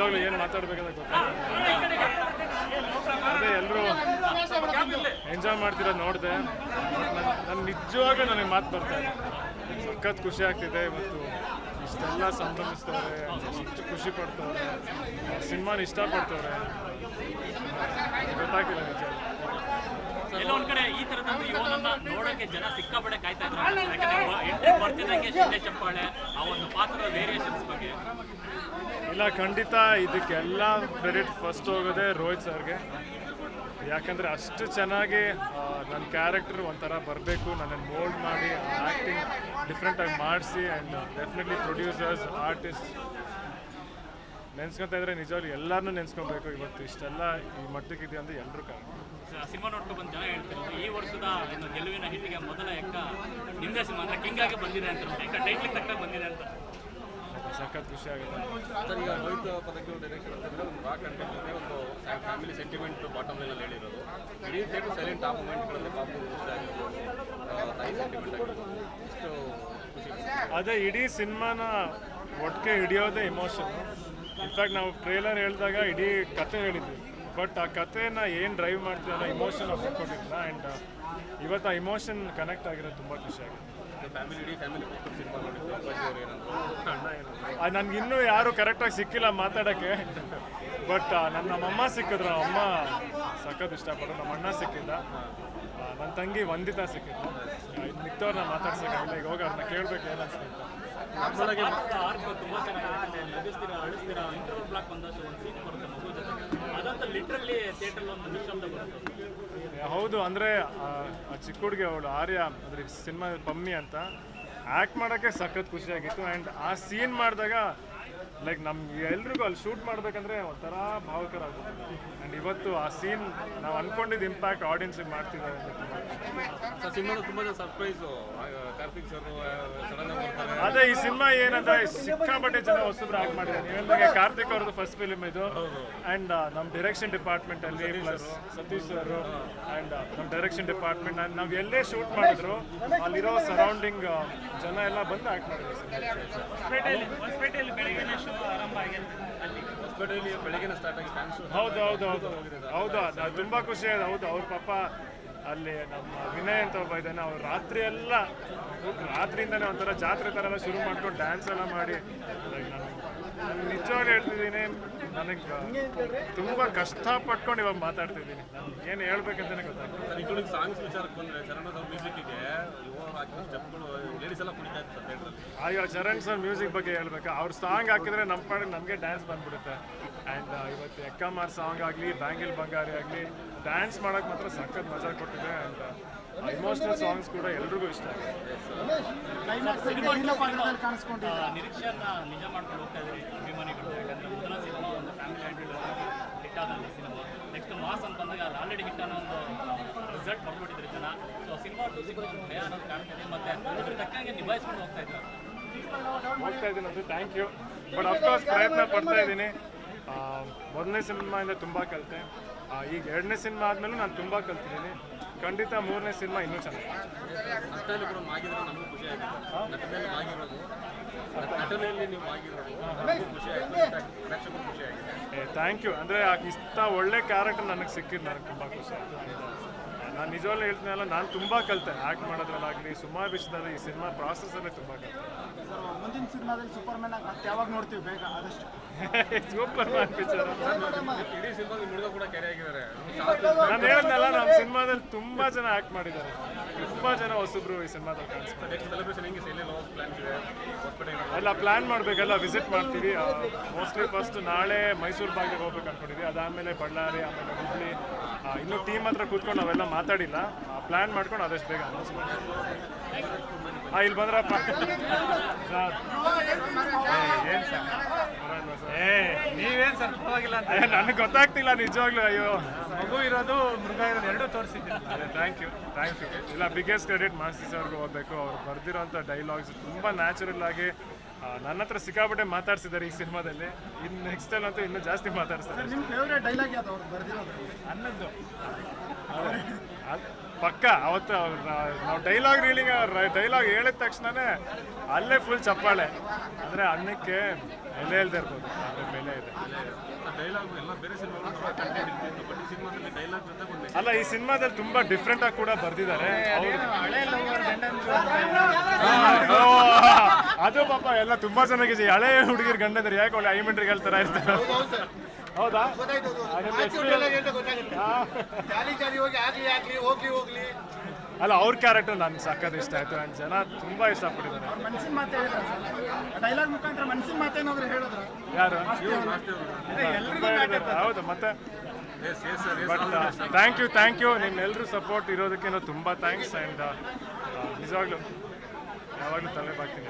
ನಿಜವಾಗ್ಲೂ ಏನು ಮಾತಾಡ್ಬೇಕಂತ ಗೊತ್ತಾಗ್ತಿಲ್ಲ ಅದೇ ಎಲ್ಲರೂ ಎಂಜಾಯ್ ಮಾಡ್ತಿರೋದು ನೋಡಿದೆ. ನಾನು ನಿಜವಾಗ್ಲೂ ನನಗೆ ಮಾತು ಬರ್ತಾ ಇದೆ. ಸಖತ್ ಖುಷಿ ಆಗ್ತಿದೆ ಮತ್ತು ಇಷ್ಟೆಲ್ಲ ಸಂಭ್ರಮಿಸ್ತವ್ರೆ ಇಷ್ಟು ಖುಷಿ ಪಡ್ತವ್ರೆ, ಸಿನಿಮಾನ ಇಷ್ಟಪಡ್ತವ್ರೆ. ಗೊತ್ತಾಗ್ತಿಲ್ಲ ನಿಜ ಈ ಇವನನ್ನ ನೋಡೋಕೆ ಜನ ಸಿಕ್ಕಾಪಡೆ ಕಾಯ್ತಾ ಇದ್ರು. ಬರ್ತಿದ್ದಂಗೆ ಶಿಂದೆ ಚಪ್ಪಾಳೆ, ಆ ಒಂದು ಪಾತ್ರದ ವೇರಿಯೇಷನ್ಸ್ ಬಗ್ಗೆ. ಇಲ್ಲ, ಖಂಡಿತ ಇದಕ್ಕೆಲ್ಲ ಕ್ರೆಡಿಟ್ ಫಸ್ಟ್ ಹೋಗೋದೇ ರೋಹಿತ್ ಸರ್ಗೆ. ಯಾಕಂದರೆ ಅಷ್ಟು ಚೆನ್ನಾಗಿ ನನ್ನ ಕ್ಯಾರೆಕ್ಟರ್ ಒಂಥರ ಬರಬೇಕು ನನ್ನನ್ನು ಮೋಲ್ಡ್ ಮಾಡಿ ಆ್ಯಕ್ಟಿಂಗ್ ಡಿಫ್ರೆಂಟಾಗಿ ಮಾಡಿಸಿ ಆ್ಯಂಡ್ ಡೆಫಿನೆಟ್ಲಿ ಪ್ರೊಡ್ಯೂಸರ್ಸ್ ಆರ್ಟಿಸ್ಟ್ ನೆನ್ಸ್ಕೊತಾ ಇದ್ರೆ ನಿಜವಾಗ್ಲೂ ಎಲ್ಲರನ್ನೂ ನೆನ್ಸ್ಕೊಬೇಕು ಇವತ್ತು. ಇಷ್ಟೆಲ್ಲ ಈ ಮಟ್ಟಕ್ಕೆ ಇದೆ ಅಂದ್ರೆ ಎಲ್ಲರೂ ಕಾರಣ. ಸಿನಿಮಾ ನೋಡ್ಕೊಂಡು ಬಂದು ಜನ ಹೇಳ್ತಿರೋದು ಈ ವರ್ಷದ ಇನ್ನು ಗೆಲುವಿನ ಹಿಟ್ಟಿಗೆ ಮೊದಲ ಎಕ್ಕ ನಿಮ್ಮದೇ ಸಿನಿಮಾ ಅಂದ್ರೆ ಕಿಂಗ್ ಆಗಿ ಬಂದಿದೆ ಅಂತ ಎಕ್ಕ ಟೈಟ್ಲಿಗೆ ತಕ್ಕ ಬಂದಿದೆ ಅಂತ. ಸಖತ್ ಖುಷಿ ಆಗುತ್ತೆ. ಸರ್ ಈಗ ರೋಹಿತ್ ಪದಕ್ಕೆ ಡೈರೆಕ್ಷನ್ ಅಂತಂದ್ರೆ ಒಂದು ರಾಕ್ ಕಂಟೆಂಟ್ ಜೊತೆ ಒಂದು ಫ್ಯಾಮಿಲಿ ಸೆಂಟಿಮೆಂಟ್ ಬಾಟಮ್ ಲೈನಲ್ಲಿ ಹೇಳಿರೋದು. ಇಡೀ ಥಿಯೇಟರ್ ಸೈಲೆಂಟ್ ಆ ಮೂಮೆಂಟ್ಗಳಲ್ಲಿ ಬಾಬು ಆಗಿರ್ಬೋದು ತಾಯಿ ಸೆಂಟಿಮೆಂಟ್ ಆಗಿರ್ಬೋದು ಇಷ್ಟು ಖುಷಿ. ಅದೇ ಇಡೀ ಸಿನಿಮಾನ ಒಟ್ಟಿಗೆ ಹಿಡಿಯೋದೇ ಇಮೋಷನ್ ಇನ್ಫ್ಯಾಕ್ಟ್ ನಾವು ಟ್ರೇಲರ್ ಹೇಳಿದಾಗ ಇಡೀ ಕತೆ ಹೇಳಿದ್ವಿ. ಬಟ್ ಆ ಕಥೆನ ಏನು ಡ್ರೈವ್ ಮಾಡ್ತೀವಿ ಅನ್ನೋ ಇಮೋಷನ್ ಕೊಟ್ಟಿಲ್ಲ ಆ್ಯಂಡ್ ಇವತ್ತು ಆ ಇಮೋಷನ್ ಕನೆಕ್ಟ್ ಆಗಿರೋದು ತುಂಬ ಖುಷಿ ಆಗಿದೆ. ನನಗೆ ಇನ್ನೂ ಯಾರು ಕರೆಕ್ಟಾಗಿ ಸಿಕ್ಕಿಲ್ಲ ಮಾತಾಡೋಕ್ಕೆ. ಬಟ್ ನನ್ನ ನಮ್ಮಮ್ಮ ಸಿಕ್ಕಿದ್ರು. ನಮ್ಮ ಅಮ್ಮ ಸಖತ್ ಇಷ್ಟಪಡೋ ನಮ್ಮ ಅಣ್ಣ ಸಿಕ್ಕಿದ್ದ. ನನ್ನ ತಂಗಿ ವಂದಿತಾ ಸಿಕ್ಕಿದ್ಲು. ಮಿಕ್ತವ್ರನ್ನ ಮಾತಾಡ್ಸೋಕ್ಕಾಗಿಲ್ಲ ಈಗ ಹೋಗಿ ಅವ್ರನ್ನ ಕೇಳ್ಬೇಕು ಏನು ಅನ್ಸ್ತಿತ್ತು ತುಂಬಾ ಹೌದು, ಅಂದರೆ ಚಿಕ್ಕ ಹುಡುಗಿ ಅವಳು ಆರ್ಯ, ಅಂದರೆ, ಸಿನಿಮಾ ಪಮ್ಮಿ ಅಂತ ಆ್ಯಕ್ಟ್ ಮಾಡೋಕ್ಕೆ ಸಖತ್ ಖುಷಿಯಾಗಿತ್ತು. ಆ್ಯಂಡ್ ಆ ಸೀನ್ ಮಾಡಿದಾಗ ಲೈಕ್ ನಮ್ಗೆ ಎಲ್ರಿಗೂ ಅಲ್ಲಿ ಶೂಟ್ ಮಾಡಬೇಕಂದ್ರೆ ಒಂಥರ ಭಾವಕರ ಆಗುತ್ತೆ ಆ್ಯಂಡ್ ಇವತ್ತು ಆ ಸೀನ್ ನಾವು ಅನ್ಕೊಂಡಿದ್ದ ಇಂಪ್ಯಾಕ್ಟ್ ಆಡಿಯನ್ಸ್ ಮಾಡ್ತಿದ್ದಾರೆ ಸರ್ ಸಿನಿಮಾದ ತುಂಬ ಸರ್ಪ್ರೈಸು ಕಾರ್ತಿಕ್ ಸರ್ ಅದೇ ಈ ಸಿನಿಮಾ ಏನಂದ್ರೆ ಸಿಕ್ಕಾಪಟ್ಟೆ ಜನ ಹೊಸಬ್ರು ಆಗಿ ಮಾಡಿದ್ದಾರೆ. ಕಾರ್ತಿಕ್ ಅವ್ರದ್ದು ಫಸ್ಟ್ ಫಿಲ್ಮ್ ಇದು. ಆ್ಯಂಡ್ ನಮ್ಮ ಡೈರೆಕ್ಷನ್ ಡಿಪಾರ್ಟ್ಮೆಂಟ್ ಅಲ್ಲಿ ಪ್ಲಸ್ ಸತೀಶ್ ಸರ್ ಆ್ಯಂಡ್ ನಮ್ಮ ಡೈರೆಕ್ಷನ್ ಡಿಪಾರ್ಟ್ಮೆಂಟ್ ನಾವು ಎಲ್ಲೇ ಶೂಟ್ ಮಾಡಿದ್ರು ಅಲ್ಲಿರೋ ಸರೌಂಡಿಂಗ್ ಜನ ಎಲ್ಲ ಬಂದು ಆ್ಯಕ್ಟ್ ಮಾಡಿದ್ರು ಹೌದು ಹೌದು ಹೌದು ಹೌದು ತುಂಬ ಖುಷಿ ಆಯ್ತು. ಹೌದು, ಅವ್ರ ಪಾಪ ಅಲ್ಲಿ ನಮ್ಮ ವಿನಯ್ ಅಂತ ಒಬ್ಬ ಇದ್ದಾನೆ. ಅವ್ರು ರಾತ್ರಿ ಎಲ್ಲ, ರಾತ್ರಿಯಿಂದನೇ ಒಂಥರ ಜಾತ್ರೆ ಥರ ಎಲ್ಲ ಶುರು ಮಾಡ್ಕೊಂಡು ಡ್ಯಾನ್ಸ್ ಎಲ್ಲ ಮಾಡಿ. ನಿಜವಾಗ್ಲೂ ಹೇಳ್ತಿದ್ದೀನಿ ನನಗೆ ತುಂಬ ಕಷ್ಟಪಟ್ಕೊಂಡು ಇವಾಗ ಮಾತಾಡ್ತಿದ್ದೀನಿ. ನಾನು ಏನು ಹೇಳ್ಬೇಕಂತಲೇ ಗೊತ್ತಾಗ್ತದೆ ಇನ್ಕ್ಲೂಡಿಂಗ್ ಸಾಂಗ್ಸ್ ವಿಚಾರಕ್ಕೆ ಬಂದರೆ ಚರಣ ಸರ್ ಮ್ಯೂಸಿಕ್ಕಿಗೆ ಸ್ಟೆಪ್ಗಳು ಲೇಡೀಸ್ ಎಲ್ಲ ಕುಣಿತಾ ಇತ್ತು ಸರ್ ಥಿಯೇಟ್ರಲ್ಲಿ ಅಯ್ಯೋ ಚರಣ್ ಸರ್ ಮ್ಯೂಸಿಕ್ ಬಗ್ಗೆ ಹೇಳ್ಬೇಕು? ಅವ್ರ ಸಾಂಗ್ ಹಾಕಿದ್ರೆ ನಮ್ಮ ಪಾಡಿಗೆ ನಮಗೆ ಡ್ಯಾನ್ಸ್ ಬಂದ್ಬಿಡುತ್ತೆ. ಆ್ಯಂಡ್ ಇವತ್ತು ಎಕ್ಕಮಾರ್ ಸಾಂಗ್ ಆಗಲಿ ಬ್ಯಾಂಗಿಲ್ ಬಂಗಾರಿ ಆಗಲಿ ಡ್ಯಾನ್ಸ್ ಮಾಡೋಕೆ ಮಾತ್ರ ಸಖತ್ ಮಜಾ ಕೊಟ್ಟಿದೆ. ಆ್ಯಂಡ್ ಇಮೋಷನಲ್ ಸಾಂಗ್ಸ್ ಕೂಡ ಎಲ್ರಿಗೂ ಇಷ್ಟ ನಿರೀಕ್ಷೆಯನ್ನ ಅಭಿಮಾನಿಗಳು, ಯಾಕಂದ್ರೆ ಮೊದಲ ಸಿನಿಮಾ ಒಂದು ಫ್ಯಾಮಿಲಿ ಆಗಿ ಹಿಟ್ ಆದ ಸಿನಿಮಾ. ನೆಕ್ಸ್ಟ್ ಮಾಸ್ ಅಂತ ಬಂದಾಗ ಆಲ್ರೆಡಿ ಹಿಟ್ ಅನ್ನೋ ಒಂದು ರಿಸಲ್ಟ್ ಬರ್ಬಿಟ್ಟಿದ್ರು ಜನ. ಸೊ ಸಿನಿಮಾ ಟು ಭಯ ಅನ್ನೋದು ಕಾಣ್ತಿದೆ ಮತ್ತೆ ತಕ್ಕಂಗೆ ನಿಭಾಯಿಸ್ಕೊಂಡು ಹೋಗ್ತಾ ಇದ್ರು ಹೋಗ್ತಾ ಇದ್ದೀನಿ ಅದು ಥ್ಯಾಂಕ್ ಯು ಬಟ್ ಅಫ್ಕೋರ್ಸ್ ಪ್ರಯತ್ನ ಪಡ್ತಾ ಇದ್ದೀನಿ. ಮೊದಲನೇ ಸಿನಿಮಾಯಿಂದ ತುಂಬ ಕಲಿತೆ. ಈಗ ಎರಡನೇ ಸಿನಿಮಾ ಆದಮೇಲೂ ನಾನು ತುಂಬ ಕಲ್ತಿದ್ದೀನಿ. ಖಂಡಿತ ಮೂರನೇ ಸಿನಿಮಾ ಇನ್ನೂ ಚೆನ್ನಾಗಿ ಥ್ಯಾಂಕ್ ಯು. ಅಂದರೆ ಇಷ್ಟ ಒಳ್ಳೆ ಕ್ಯಾರೆಕ್ಟರ್ ನನಗೆ ಸಿಕ್ಕಿದ್ದು ನನಗೆ ತುಂಬ ಖುಷಿ ಆಯಿತು. ನಾನು ನಿಜವಾಗ್ಲೂ ಹೇಳ್ತೀನಲ್ಲ ನಾನು ತುಂಬ ಕಲಿತೆ. ಆ್ಯಕ್ಟ್ ಮಾಡೋದ್ರಲ್ಲಾಗಲಿ ಸುಮಾರು ವಿಷಯದಲ್ಲಿ ಈ ಸಿನಿಮಾ ಪ್ರಾಸೆಸ್ಸಲ್ಲೇ ತುಂಬ ಕಲಿತೆ. ಸರ್ ಮುಂದಿನ ಸಿನಿಮಾದಲ್ಲಿ ಸೂಪರ್ ಮ್ಯಾನ್ ಆಗಿ ಮತ್ತೆ ಯಾವಾಗ ನೋಡ್ತೀವಿ ಬೇಗ? ಆದಷ್ಟು ಸೂಪರ್ ಮ್ಯಾನ್ ಪಿಕ್ಚರ್ ಇಡೀ ಸಿನಿಮಾದಲ್ಲಿ ಹುಡುಗ ಕೂಡ ಕೆರೆ ಆಗಿದ್ದಾರೆ. ನಾನು ಹೇಳಿದ್ನಲ್ಲ ನಮ್ಮ ಸಿನಿಮಾದಲ್ಲಿ ತುಂಬ ಜನ ಆ್ಯಕ್ಟ್ ಮಾಡಿದ್ದಾರೆ. ತುಂಬ ಜನ ಹೊಸಬ್ರು ಈ ಸಿನಿಮಾದಲ್ಲಿ ಕಾಣಿಸ್ತಾರೆ. ಎಲ್ಲಿ ಹೋಗೋ ಪ್ಲಾನ್ಸ್ ಇದೆ? ಹಾಸ್ಪಿಟಲ್ ಎಲ್ಲ ಪ್ಲ್ಯಾನ್ ಮಾಡಬೇಕೆಲ್ಲ ವಿಸಿಟ್ ಮಾಡ್ತೀವಿ. ಮೋಸ್ಟ್ಲಿ ಫಸ್ಟ್ ನಾಳೆ ಮೈಸೂರು ಭಾಗಕ್ಕೆ ಹೋಗ್ಬೇಕು ಅನ್ಕೊಂಡಿದ್ವಿ. ಅದಾದಮೇಲೆ ಬಳ್ಳಾರಿ ಆಮೇಲೆ ಹುಬ್ಳಿ. ಇನ್ನು ಇನ್ನೂ ಟೀಮ್ ಹತ್ರ ಕೂತ್ಕೊಂಡು ನಾವೆಲ್ಲ ಮಾತಾಡಿಲ್ಲ. ಪ್ಲ್ಯಾನ್ ಮಾಡ್ಕೊಂಡು ಆದಷ್ಟು ಬೇಗ ಅನೌನ್ಸ್ ಮಾಡಿ ಹಾಂ ಇಲ್ಲಿ ಬಂದ್ರಪ್ಪ ಸರ್ ಏನು ಸರ್ ಏ ನೀವೇನು ಸರ್ ಪರವಾಗಿಲ್ಲ ಅಂತ ನನಗೆ ಗೊತ್ತಾಗ್ತಿಲ್ಲ ನಿಜವಾಗ್ಲೂ ಅಯ್ಯೋ. ಮಗು ಇರೋದು ಮೃಗ ಇರೋದು ಎರಡೂ ತೋರಿಸಿದ್ದೀನಿ. ಅದೇ ಥ್ಯಾಂಕ್ ಯು ಥ್ಯಾಂಕ್ ಯು ಇಲ್ಲ ಬಿಗ್ಗೆಸ್ಟ್ ಕ್ರೆಡಿಟ್ ಮಾಸ್ತಿ ಸರ್ಗೆ ಹೋಗ್ಬೇಕು. ಅವ್ರು ಬರ್ದಿರೋಂಥ ಡೈಲಾಗ್ಸ್ ತುಂಬ ನ್ಯಾಚುರಲ್ ಆಗಿ ನನ್ನ ಹತ್ರ ಸಿಕ್ಕಾಪಟ್ಟೆ ಮಾತಾಡ್ಸಿದ್ದಾರೆ ಈ ಸಿನಿಮಾದಲ್ಲಿ. ಇನ್ನು ನೆಕ್ಸ್ಟ್ ಅಲ್ಲಿ ಅಂತೂ ಇನ್ನೂ ಜಾಸ್ತಿ ಮಾತಾಡ್ಸ್ತಾರೆ. ನಿಮ್ಮ ಫೇವ್ರೇಟ್ ಡೈಲಾಗ್ ಯಾವ್ದು ಅವ್ರು ಬರ್ದಿರೋದು? ಅನ್ನದ್ದು. ಪಕ್ಕ ಅವತ್ತು ಅವ್ರು ನಾವು ಡೈಲಾಗ್ ರೀಲಿಂಗ್ ಡೈಲಾಗ್ ಹೇಳಿದ ತಕ್ಷಣನೇ ಅಲ್ಲೇ ಫುಲ್ ಚಪ್ಪಾಳೆ. ಅಂದರೆ ಅನ್ನಕ್ಕೆ ಎಲೆ ಇಲ್ಲದೆ ಇರ್ಬೋದು. ಅದ್ರ ಬೆಲೆ ಇದೆ. ಡೈಲಾಗ್ ಎಲ್ಲ ಬೇರೆ ಸಿನಿಮಾಗಳು ಕಂಟೆಂಟ್ ಇರ್ತಿತ್ತು ಬಟ್ ಈ ಸಿನಿಮಾದಲ್ಲಿ ಡೈಲಾಗ್ ಜೊತೆ ಒಂದು ಅಲ್ಲ ಈ ಸಿನಿಮಾದಲ್ಲಿ ತುಂಬಾ ಡಿಫ್ರೆಂಟ್ ಆಗಿ ಕೂಡ ಬರ್ದಿದ್ದಾರೆ. ಅದು ಪಾಪ ಎಲ್ಲ ತುಂಬಾ ಚೆನ್ನಾಗಿದೆ ಹಳೆ ಹುಡುಗಿರ್ ಗಂಡಂದ್ರೆ ಯಾಕೆ ಒಳ್ಳೆ ಐಮೆಂಟ್ರಿಗೆ ಹೇಳ್ತಾರ ಇರ್ತಾರೆ? ಹೌದಾ ಅಲ್ಲ ಅವ್ರ ಕ್ಯಾರೆಕ್ಟರ್ ನನ್ ಸಕ್ಕತ್ ಇಷ್ಟ ಆಯ್ತು. ನನ್ ಜನ ತುಂಬಾ ಇಷ್ಟಪಟ್ಟಿದ್ದಾರೆ. ಮನ್ಸಿನ ಮಾತು ಹೇಳಿದ್ರ ಡೈಲಾಗ್ ಮುಖಾಂತರ ಮನ್ಸಿನ ಮಾತೇನಾದ್ರು ಹೇಳಿದ್ರ? ಯಾರು. ಹೌದು ಮತ್ತೆ? Yes yes sir but thank you thank you ನಿಮ್ಮೆಲ್ಲರೂ support ಇರೋದಕ್ಕೆ ತುಂಬಾ ಥ್ಯಾಂಕ್ಸ್ ಅಂಡ್ ನಿಜವಾಗ್ಲೂ ಯಾವಾಗಲೂ ತಲೆ ಬಾಗ್ತೀನಿ